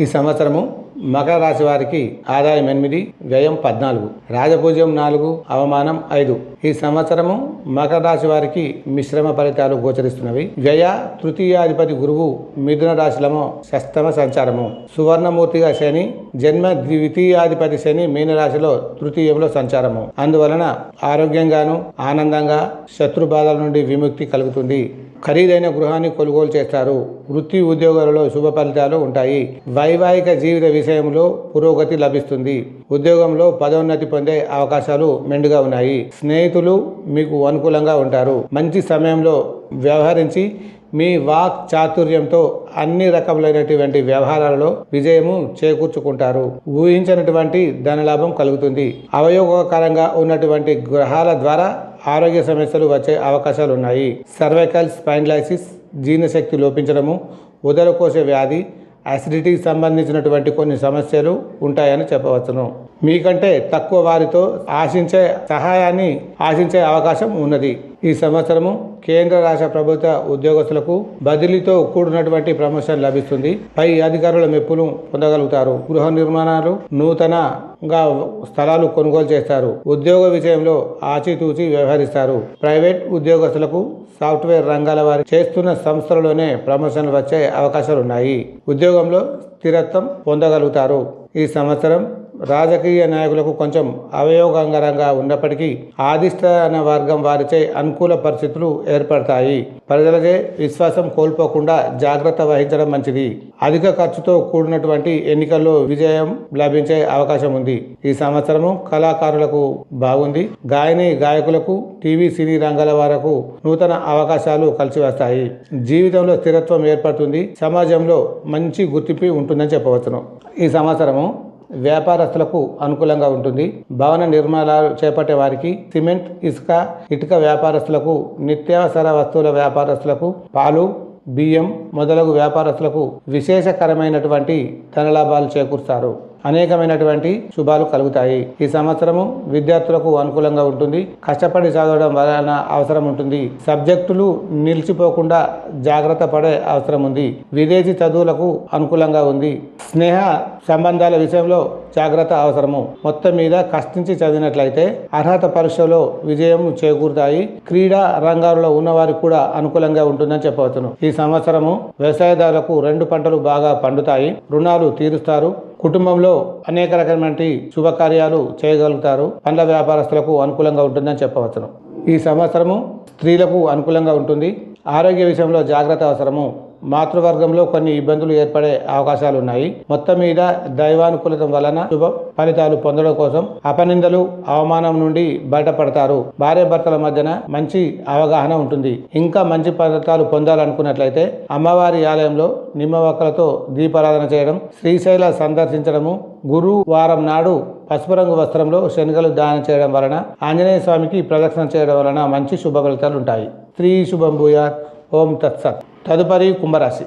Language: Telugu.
ఈ సంవత్సరము మకర రాశి వారికి ఆదాయం ఎనిమిది వ్యయం పద్నాలుగు రాజపూజ్యం నాలుగు అవమానం ఐదు. ఈ సంవత్సరము మకర రాశి వారికి మిశ్రమ ఫలితాలు గోచరిస్తున్నవి. వ్యయ తృతీయాధిపతి గురువు మిథున రాశిలము షష్టమ సంచారము. సువర్ణమూర్తిగా శని జన్మ ద్వితీయాధిపతి శని మీనరాశిలో తృతీయంలో సంచారము. అందువలన ఆరోగ్యంగాను ఆనందంగా శత్రు బాధల నుండి విముక్తి కలుగుతుంది. ఖరీదైన గృహాన్ని కొనుగోలు చేస్తారు. వృత్తి ఉద్యోగాలలో శుభ ఫలితాలు ఉంటాయి. వైవాహిక జీవిత విషయంలో పురోగతి లభిస్తుంది. ఉద్యోగంలో పదోన్నతి పొందే అవకాశాలు మెండుగా ఉన్నాయి. స్నేహితులు మీకు అనుకూలంగా ఉంటారు. మంచి సమయంలో వ్యవహరించి మీ వాక్ చాతుర్యంతో అన్ని రకములైనటువంటి వ్యవహారాలలో విజయము చేకూర్చుకుంటారు. ఊహించినటువంటి ధనలాభం కలుగుతుంది. అవయోగకరంగా ఉన్నటువంటి గ్రహాల ద్వారా ఆరోగ్య సమస్యలు వచ్చే అవకాశాలు ఉన్నాయి. సర్వైకల్ స్పైన్లైసిస్ జీర్ణశక్తి లోపించడము ఉదరకోశ వ్యాధి అసిడిటీకి సంబంధించినటువంటి కొన్ని సమస్యలు ఉంటాయని చెప్పవచ్చును. మీకంటే తక్కువ వారితో ఆశించే సహాయాన్ని ఆశించే అవకాశం ఉన్నది. ఈ సంవత్సరము కేంద్ర రాష్ట్ర ప్రభుత్వ ఉద్యోగస్తులకు బదిలీతో కూడినటువంటి ప్రమోషన్ లభిస్తుంది. పై అధికారుల మెప్పులు పొందగలుగుతారు. గృహ నిర్మాణాలు నూతనగా స్థలాలు కొనుగోలు చేస్తారు. ఉద్యోగ విషయంలో ఆచితూచి వ్యవహరిస్తారు. ప్రైవేట్ ఉద్యోగస్తులకు సాఫ్ట్వేర్ రంగాల వారి చేస్తున్న సంస్థలలోనే ప్రమోషన్లు వచ్చే అవకాశాలు ఉన్నాయి ఉద్యోగంలో స్థిరత్వం పొందగలుగుతారు. ఈ సంవత్సరం రాజకీయ నాయకులకు కొంచెం అవయోగంగరంగా ఉన్నప్పటికీ ఆదిష్టాన వర్గం వారిచే అనుకూల పరిస్థితులు ఏర్పడతాయి. ప్రజలచే విశ్వాసం కోల్పోకుండా జాగ్రత్త వహించడం మంచిది. అధిక ఖర్చుతో కూడినటువంటి ఎన్నికల్లో విజయం లభించే అవకాశం ఉంది. ఈ సంవత్సరము కళాకారులకు బాగుంది. గాయని గాయకులకు టీవీ సినీ రంగాల వరకు నూతన అవకాశాలు కలిసి వస్తాయి జీవితంలో స్థిరత్వం ఏర్పడుతుంది. సమాజంలో మంచి గుర్తింపు ఉంటుందని చెప్పవచ్చును. ఈ సంవత్సరము వ్యాపారస్తులకు అనుకూలంగా ఉంటుంది. భవన నిర్మాణాలు చేపట్టే వారికి సిమెంట్ ఇసుక ఇటుక వ్యాపారస్తులకు నిత్యావసర వస్తువుల వ్యాపారస్తులకు పాలు బియ్యం మొదలగు వ్యాపారస్తులకు విశేషకరమైనటువంటి ధనలాభాలు చేకూరుస్తారు. అనేకమైనటువంటి శుభాలు కలుగుతాయి. ఈ సంవత్సరము విద్యార్థులకు అనుకూలంగా ఉంటుంది. కష్టపడి చదవడం వలన అవసరం ఉంటుంది. సబ్జెక్టులు నిలిచిపోకుండా జాగ్రత్త పడే అవసరం ఉంది. విదేశీ చదువులకు అనుకూలంగా ఉంది. స్నేహ సంబంధాల విషయంలో జాగ్రత్త అవసరము. మొత్తం మీద కష్టించి చదివినట్లయితే అర్హత పరీక్షలో విజయం చేకూరుతాయి. క్రీడా రంగాల్లో ఉన్నవారికి కూడా అనుకూలంగా ఉంటుందని చెప్పవచ్చును. ఈ సంవత్సరము వ్యవసాయదారులకు రెండు పంటలు బాగా పండుతాయి. రుణాలు తీరుస్తారు. కుటుంబంలో అనేక రకమైన శుభకార్యాలు చేయగలుగుతారు. పండ్ల వ్యాపారస్తులకు అనుకూలంగా ఉంటుందని చెప్పవచ్చును. ఈ సంవత్సరము స్త్రీలకు అనుకూలంగా ఉంటుంది. ఆరోగ్య విషయంలో జాగ్రత్త అవసరము. మాతృవర్గంలో కొన్ని ఇబ్బందులు ఏర్పడే అవకాశాలు ఉన్నాయి మొత్తం మీద దైవానుకూలత వలన శుభ ఫలితాలు పొందడం కోసం అపనిందలు అవమానం నుండి బయటపడతారు. భార్య భర్తల మధ్యన మంచి అవగాహన ఉంటుంది. ఇంకా మంచి ఫలితాలు పొందాలనుకున్నట్లయితే అమ్మవారి ఆలయంలో నిమ్మవక్కలతో దీపారాధన చేయడం శ్రీశైల సందర్శించడము గురువారం నాడు పసుపు రంగు వస్త్రంలో శనగలు దానం చేయడం వలన ఆంజనేయ స్వామికి ప్రదక్షిణ చేయడం వలన మంచి శుభ ఫలితాలు ఉంటాయి. స్త్రీ శుభం భూయాత్. ఓం తత్సత్. తదుపరి కుంభరాశి